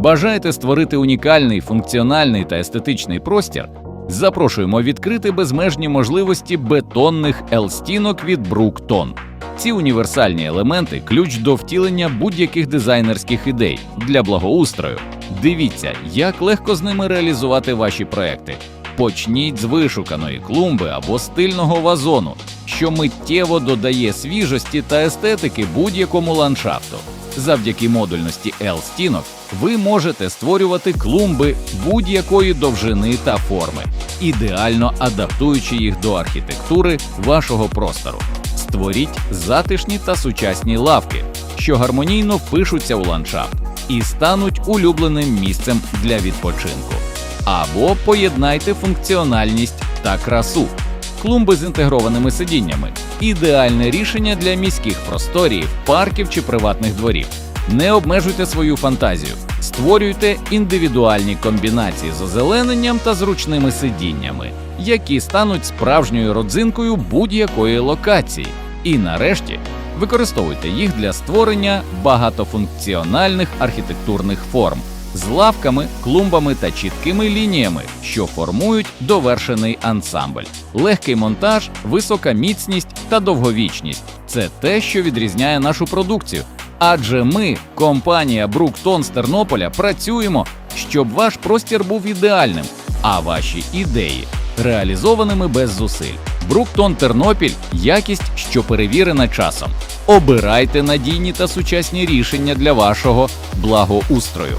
Бажаєте створити унікальний, функціональний та естетичний простір? Запрошуємо відкрити безмежні можливості бетонних L-стінок від Бруктон. Ці універсальні елементи ключ до втілення будь-яких дизайнерських ідей для благоустрою. Дивіться, як легко з ними реалізувати ваші проекти. Почніть з вишуканої клумби або стильного вазону, що миттєво додає свіжості та естетики будь-якому ландшафту. Завдяки модульності L-стінок ви можете створювати клумби будь-якої довжини та форми, ідеально адаптуючи їх до архітектури вашого простору. Створіть затишні та сучасні лавки, що гармонійно впишуться у ландшафт і стануть улюбленим місцем для відпочинку. Або поєднайте функціональність та красу. Клумби з інтегрованими сидіннями ідеальне рішення для міських просторів, парків чи приватних дворів. Не обмежуйте свою фантазію, створюйте індивідуальні комбінації з озелененням та зручними сидіннями, які стануть справжньою родзинкою будь-якої локації. І нарешті використовуйте їх для створення багатофункціональних архітектурних форм з лавками, клумбами та чіткими лініями, що формують довершений ансамбль. Легкий монтаж, висока міцність та довговічність це те, що відрізняє нашу продукцію. Адже ми, компанія Бруктон з Тернополя, працюємо, щоб ваш простір був ідеальним, а ваші ідеї реалізованими без зусиль. Бруктон Тернопіль якість, що перевірена часом. Обирайте надійні та сучасні рішення для вашого благоустрою.